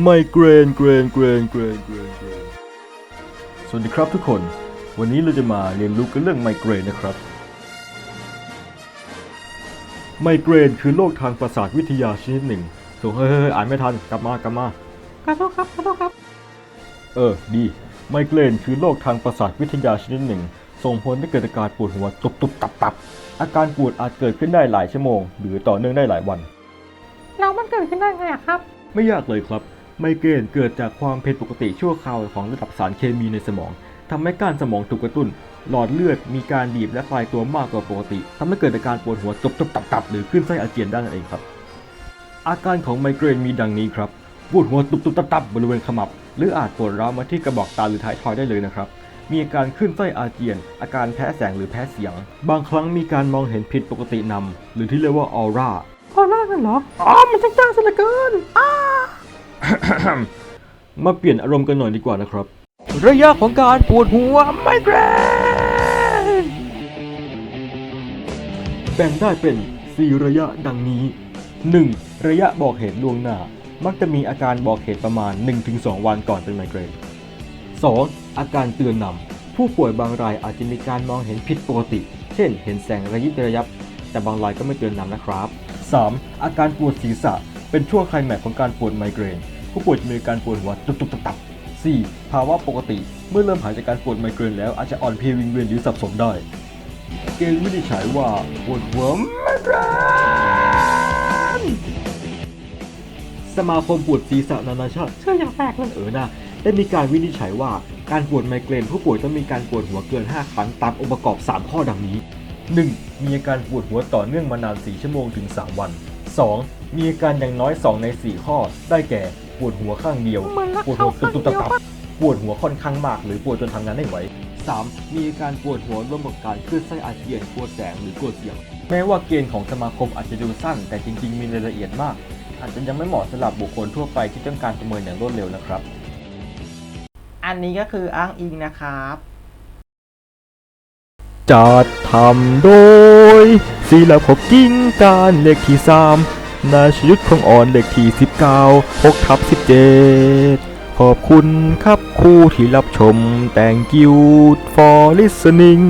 ไมเกรนเกรนเกรนเกรนเกรนเกรนสวัสดีครับทุกคน วันนี้เราจะมาเรียนรู้กันเรื่องไมเกรนนะครับ ไมเกรนคือโรคทางประสาทวิทยาชนิดหนึ่งส่งเฮ้ยเฮ้ยเฮ้ยอ่านไม่ทัน กลับมากลับมาขอโทษครับขอโทษครับ เออ ดี ไมเกรนคือโรคทางประสาทวิทยาชนิดหนึ่ง ส่งผลให้เกิดอาการปวดหัวตุบตุบตับตับอาการปวดอาจเกิดขึ้นได้หลายชั่วโมง หรือต่อเนื่องได้หลายวันแล้วมันเกิดขึ้นได้ไงอะครับ ไม่ยากเลยครับ ไมเกรนเกิดจากความผิดปกติชั่วคราวของระดับสารเคมีในสมองทำให้ก้านสมองถูกกระตุ้น หลอดเลือดมีการบีบและคลายตัวมากกว่าปกติทำให้เกิดอาการปวดหัวตบตุบตับตับหรือขึ้นไส้อาเจียนได้นั่นเองครับ อาการของไมเกรนมีดังนี้ครับปวดหัวตุบตุบตับตับบริเวณขมับ หรืออาจปวดร้าวมาที่กระบอกตาหรือท้ายทอยได้เลยนะครับมีอาการขึ้นไส้อาเจียน อาการแพ้แสงหรือแพ้เสียง บางครั้งมีการมองเห็นผิดปกตินำหรือที่เรียกว่าออร่าพอลากกันเหรอ อ๋อ มันช่างจ้างซะเหลือเกิน มาเปลี่ยนอารมณ์กันหน่อยดีกว่านะครับ ระยะของการปวดหัวไมเกรนแบ่งได้เป็น 4 ระยะดังนี้ 1. ระยะบอกเหตุล่วงหน้า มักจะมีอาการบอกเหตุประมาณ 1-2 วันก่อนเป็นไมเกรน 2. อาการเตือนนำผู้ป่วยบางรายอาจจะมีการมองเห็นผิดปกติ เช่น เห็นแสงระยิบระยับ แต่บางรายก็ไม่เตือนนำนะครับ 3. อาการปวดศีรษะ เป็นช่วงไคลแม็กของการปวดไมเกรน ผู้ป่วยจะมีอาการปวดหัวตุบๆตับๆ 4. ภาวะปกติ เมื่อเริ่มหายจากการปวดไมเกรนแล้วอาจจะอ่อนเพลียวิงเวียนหรือสับสนได้ เกณฑ์วินิจฉัยว่าปวดหัวไมเกรนสมาคมปวดศีรษะนานาชาติเชื่ออย่างแปลกเลยเออนะได้มีการวินิจฉัยว่าการปวดไมเกรนผู้ป่วยต้องมีการปวดหัวเกิน 5 ครั้งตามองค์ประกอบ 3 ข้อดังนี้ 1. มีอาการปวดหัวต่อเนื่องมานาน 4 ชั่วโมงถึง 3 วัน 2. มีอาการอย่างน้อย 2 ใน 4 ข้อ ได้แก่ ปวดหัวข้างเดียวเหมือนรักปวดเขาหัวข้างตุบเดีๆยวตับปะๆปวดหัวค่อนข้างมาก หรือปวดจนทำงานไม่ไหว 3. มีอาการปวดหัวร่วมกับการคลื่นไส้อาเจียนกลัวแสงหรือกลัวเสียง แม้ว่าเกณฑ์ของสมาคมอาจจะดูสั้น แต่จริง ๆ มีรายละเอียดมาก อาจจะยังไม่เหมาะสำหรับบุคคลทั่วไปที่ต้องการประเมินอย่างรวดเร็วนะครับ อันนี้ก็คืออ้างอิงนะครับ จัดทำโดยศิลปภพกิ้งการเลขที่3 นาชยุทธของอ่อนเลขที่ 19 6ทับ17 ขอบคุณครับคู่ที่รับชม thank you for listening